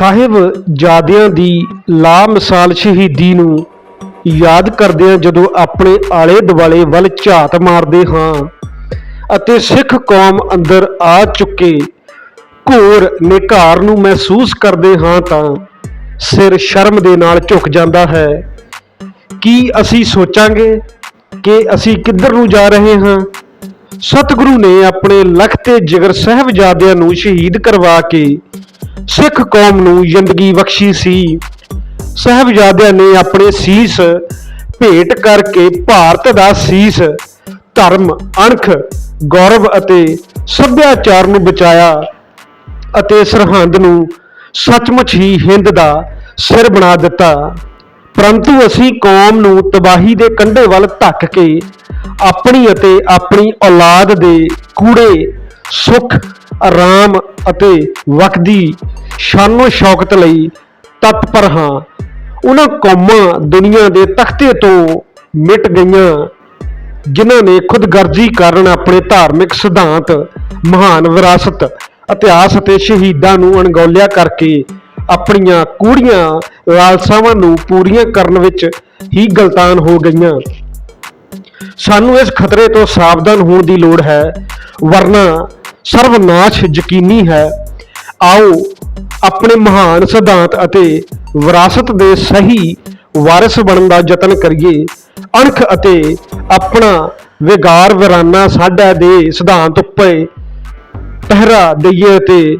ਸਾਹਿਬ ਜਾਦਿਆਂ ਦੀ ਲਾ ਮਿਸਾਲ ਸ਼ਹੀਦੀ ਨੂੰ ਯਾਦ ਕਰਦਿਆਂ ਜਦੋਂ ਆਪਣੇ ਆਲੇ ਦੁਆਲੇ ਵੱਲ ਝਾਤ ਮਾਰਦੇ ਹਾਂ ਅਤੇ ਸਿੱਖ ਕੌਮ ਅੰਦਰ ਆ ਚੁੱਕੇ ਘੋਰ ਨਿਕਾਰ ਨੂੰ ਮਹਿਸੂਸ ਕਰਦੇ ਹਾਂ ਤਾਂ ਸਿਰ ਸ਼ਰਮ ਦੇ ਨਾਲ ਝੁਕ ਜਾਂਦਾ ਹੈ। ਕੀ ਅਸੀਂ ਸੋਚਾਂਗੇ ਕਿ ਅਸੀਂ ਕਿੱਧਰ ਨੂੰ ਜਾ ਰਹੇ ਹਾਂ? ਸਤਿਗੁਰੂ ਨੇ ਆਪਣੇ ਲਖ ਤੇ ਜਿਗਰ ਸਾਹਿਬਜ਼ਾਦਿਆਂ ਨੂੰ ਸ਼ਹੀਦ ਕਰਵਾ ਕੇ ਸਿੱਖ ਕੌਮ ਨੂੰ ਜ਼ਿੰਦਗੀ ਬਖਸ਼ੀ ਸੀ। ਸਾਹਿਬਜ਼ਾਦਿਆਂ ਨੇ ਆਪਣੇ ਸੀਸ ਭੇਟ ਕਰਕੇ ਭਾਰਤ ਦਾ ਸੀਸ, ਧਰਮ, ਅਣਖ, ਗੌਰਵ ਅਤੇ ਸੱਭਿਆਚਾਰ ਨੂੰ ਬਚਾਇਆ ਅਤੇ ਸਰਹੰਦ ਨੂੰ ਸੱਚਮੁੱਚ ਹੀ ਹਿੰਦ ਦਾ ਸਿਰ ਬਣਾ ਦਿੱਤਾ। ਪਰੰਤੂ ਅਸੀਂ ਕੌਮ ਨੂੰ ਤਬਾਹੀ ਦੇ ਕੰਢੇ ਵੱਲ ਧੱਕ ਕੇ ਆਪਣੀ ਅਤੇ ਆਪਣੀ ਔਲਾਦ ਦੇ ਕੂੜੇ ਸੁੱਖ, ਆਰਾਮ ਅਤੇ ਵਕਦੀ ਸ਼ਾਨੋ ਸ਼ੌਕਤ ਲਈ ਤਤਪਰ ਹਾਂ। ਉਹਨਾਂ ਕੌਮਾਂ ਦੁਨੀਆ ਦੇ ਤਖਤੇ ਤੋਂ ਮਿਟ ਗਈਆਂ, ਜਿਨ੍ਹਾਂ ਨੇ ਖੁਦਗਰਜੀ ਕਾਰਨ ਆਪਣੇ ਧਾਰਮਿਕ ਸਿਧਾਂਤ, ਮਹਾਨ ਵਿਰਾਸਤ, ਇਤਿਹਾਸ ਅਤੇ ਸ਼ਹੀਦਾਂ ਨੂੰ ਅਣਗੌਲਿਆ ਕਰਕੇ ਆਪਣੀਆਂ ਕੂੜੀਆਂ, ਲਾਲਸਾਵਾਂ ਨੂੰ ਪੂਰੀਆਂ ਕਰਨ ਵਿੱਚ ਹੀ ਗਲਤਾਨ ਹੋ ਗਈਆਂ। ਸਾਨੂੰ ਇਸ ਖਤਰੇ ਤੋਂ ਸਾਵਧਾਨ ਹੋਣ ਦੀ ਲੋੜ ਹੈ, ਵਰਨਾ ਸਰਵਨਾਸ਼ ਯਕੀਨੀ ਹੈ। ਆਓ ਆਪਣੇ ਮਹਾਨ ਸਿਧਾਂਤ ਅਤੇ ਵਿਰਾਸਤ ਦੇ ਸਹੀ ਵਾਰਿਸ ਬਣਨ ਦਾ ਯਤਨ ਕਰੀਏ। ਅਣਖ ਅਤੇ ਆਪਣਾ ਵਿਗਾਰ ਵਿਰਾਨਾ ਸਾਡਾ ਦੇ ਸਿਧਾਂਤ ਉੱਪਰ ਪਹਿਰਾ ਦਈਏ ਤੇ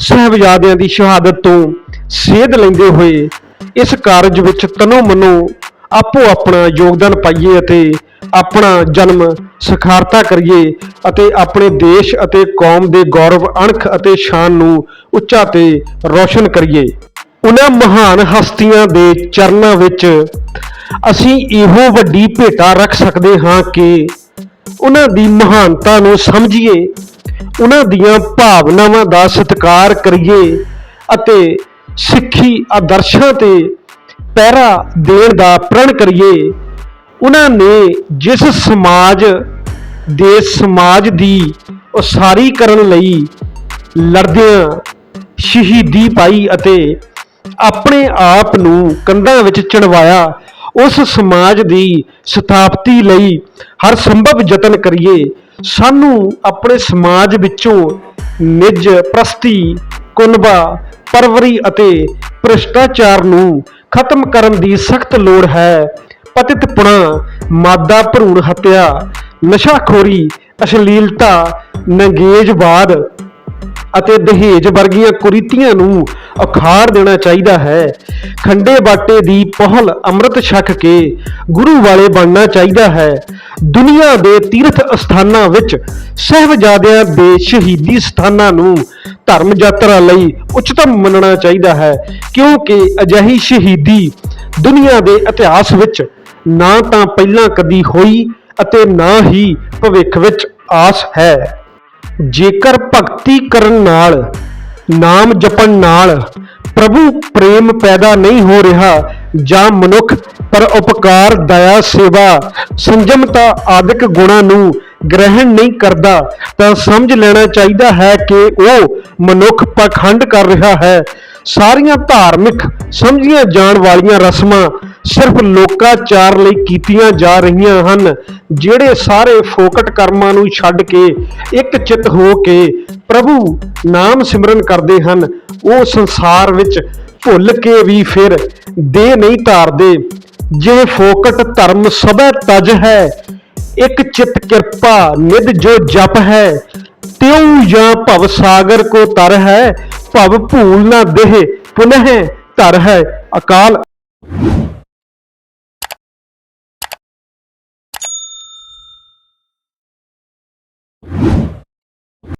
ਸਹਿਬਜ਼ਾਦਿਆਂ ਦੀ ਸ਼ਹਾਦਤ ਤੋਂ ਸੇਧ ਲੈਂਦੇ ਹੋਏ ਇਸ ਕਾਰਜ ਵਿੱਚ ਤਨੋ ਮਨੋ ਆਪੋ ਆਪਣਾ ਯੋਗਦਾਨ ਪਾਈਏ ਅਤੇ ਆਪਣਾ ਜਨਮ ਸਖਾਰਤਾ ਕਰੀਏ ਅਤੇ ਆਪਣੇ ਦੇਸ਼ ਅਤੇ ਕੌਮ ਦੇ ਗੌਰਵ ਅਣਖ ਅਤੇ ਸ਼ਾਨ ਨੂੰ ਉੱਚਾ ਤੇ ਰੌਸ਼ਨ ਕਰੀਏ। ਉਹਨਾਂ ਮਹਾਨ ਹਸਤੀਆਂ ਦੇ ਚਰਨਾਂ ਵਿੱਚ ਅਸੀਂ ਇਹੋ ਵੱਡੀ ਭੇਟਾ ਰੱਖ ਸਕਦੇ ਹਾਂ ਕਿ ਉਹਨਾਂ ਦੀ ਮਹਾਨਤਾ ਨੂੰ ਸਮਝੀਏ ਉਹਨਾਂ ਦੀਆਂ ਭਾਵਨਾਵਾਂ ਦਾ ਸਤਿਕਾਰ ਕਰੀਏ ਅਤੇ ਸਿੱਖੀ ਆਦਰਸ਼ਾਂ ਤੇ ਪਹਿਰਾ ਦੇਣ ਦਾ ਪ੍ਰਣ ਕਰੀਏ। ਉਹਨਾਂ ਨੇ ਜਿਸ ਸਮਾਜ ਦੇ ਸਮਾਜ ਦੀ ਉਸਾਰੀ ਕਰਨ ਲਈ ਲੜਦਿਆਂ ਸ਼ਹੀਦੀ ਪਾਈ ਅਤੇ ਆਪਣੇ ਆਪ ਨੂੰ ਕੰਧਾਂ ਵਿੱਚ ਚੜਵਾਇਆ, ਉਸ ਸਮਾਜ ਦੀ ਸਥਾਪਤੀ ਲਈ ਹਰ ਸੰਭਵ ਯਤਨ ਕਰੀਏ, ਸਾਨੂੰ ਆਪਣੇ ਸਮਾਜ ਵਿੱਚੋਂ ਨਿੱਜ ਪ੍ਰਸਤੀ, ਕੁਨਬਾ, ਪਰਵਰੀ ਅਤੇ ਭ੍ਰਿਸ਼ਟਾਚਾਰ ਨੂੰ ਖਤਮ ਕਰਨ ਦੀ ਸਖਤ ਲੋੜ ਹੈ। ਪਤਿਤਪੁਣਾ ਮਾਦਾ ਭਰੂਣ ਹੱਤਿਆ ਨਸ਼ਾਖੋਰੀ, ਅਸ਼ਲੀਲਤਾ, ਨੰਗੇਜਵਾਦ ਅਤੇ ਦਹੇਜ ਵਰਗੀਆਂ ਕੁਰੀਤੀਆਂ ਨੂੰ ਅਖਾੜ ਦੇਣਾ ਚਾਹੀਦਾ ਹੈ। ਖੰਡੇ ਬਾਟੇ ਦੀ ਪਹਲ ਅੰਮ੍ਰਿਤ ਛਕ ਕੇ ਗੁਰੂ ਵਾਲੇ ਬਣਨਾ ਚਾਹੀਦਾ ਹੈ। ਦੁਨੀਆ ਦੇ ਤੀਰਥ ਅਸਥਾਨਾਂ ਵਿੱਚ ਸਹਿਬਜ਼ਾਦਿਆਂ ਦੇ ਸ਼ਹੀਦੀ ਸਥਾਨਾਂ ਨੂੰ ਧਰਮ ਯਾਤਰਾ ਲਈ ਉੱਚਤਮ ਮੰਨਣਾ ਚਾਹੀਦਾ ਹੈ, ਕਿਉਂਕਿ ਅਜਿਹੀ ਸ਼ਹੀਦੀ ਦੁਨੀਆ ਦੇ ਇਤਿਹਾਸ ਵਿੱਚ ਨਾ ਤਾਂ ਪਹਿਲਾਂ ਕਦੀ ਹੋਈ ਅਤੇ ਨਾ ਹੀ ਭਵਿੱਖ ਵਿੱਚ ਆਸ ਹੈ। ਜੇਕਰ ਭਗਤੀ ਕਰਨ ਨਾਲ, ਨਾਮ ਜਪਣ ਨਾਲ ਪ੍ਰਭੂ ਪ੍ਰੇਮ ਪੈਦਾ ਨਹੀਂ ਹੋ ਰਿਹਾ ਜਾਂ ਮਨੁੱਖ ਪਰ ਉਪਕਾਰ, ਦਇਆ, ਸੇਵਾ, ਸੰਜਮਤਾ ਆਦਿਕ ਗੁਣਾਂ ਨੂੰ ਗ੍ਰਹਿਣ ਨਹੀਂ ਕਰਦਾ, ਤਾਂ ਸਮਝ ਲੈਣਾ ਚਾਹੀਦਾ ਹੈ ਕਿ ਉਹ ਮਨੁੱਖ ਪਖੰਡ ਕਰ ਰਿਹਾ ਹੈ। ਸਾਰੀਆਂ ਧਾਰਮਿਕ ਸਮਝੀਆਂ ਜਾਣ ਵਾਲੀਆਂ ਰਸਮਾਂ ਸਿਰਫ ਲੋਕਾਚਾਰ ਲਈ ਕੀਤੀਆਂ ਜਾ ਰਹੀਆਂ ਹਨ, ਜਿਹੜੇ ਸਾਰੇ ਫੋਕਟ ਕਰਮਾਂ ਨੂੰ ਛੱਡ ਕੇ ਇੱਕ ਚਿੱਤ ਹੋ ਕੇ ਪ੍ਰਭੂ ਨਾਮ ਸਿਮਰਨ ਕਰਦੇ ਹਨ, ਉਹ ਸੰਸਾਰ ਵਿੱਚ ਭੁੱਲ ਕੇ ਵੀ ਫਿਰ ਦੇ ਨਹੀਂ ਧਾਰਦੇ। ਜੇ ਫੋਕਟ ਧਰਮ ਸਭੈ ਤਜ ਹੈ, ਇੱਕ ਚਿਤ ਕਿਰਪਾ ਨਿਧ ਜੋ ਜਪ ਹੈ, ਤਿਉ ਜਾਂ ਭਵ ਸਾਗਰ ਕੋ ਤਰ ਹੈ, ਭਵ ਭੂਲ ਨਾ ਦੇਹ ਪੁਨਹ ਧਰ ਹੈ, ਅਕਾਲ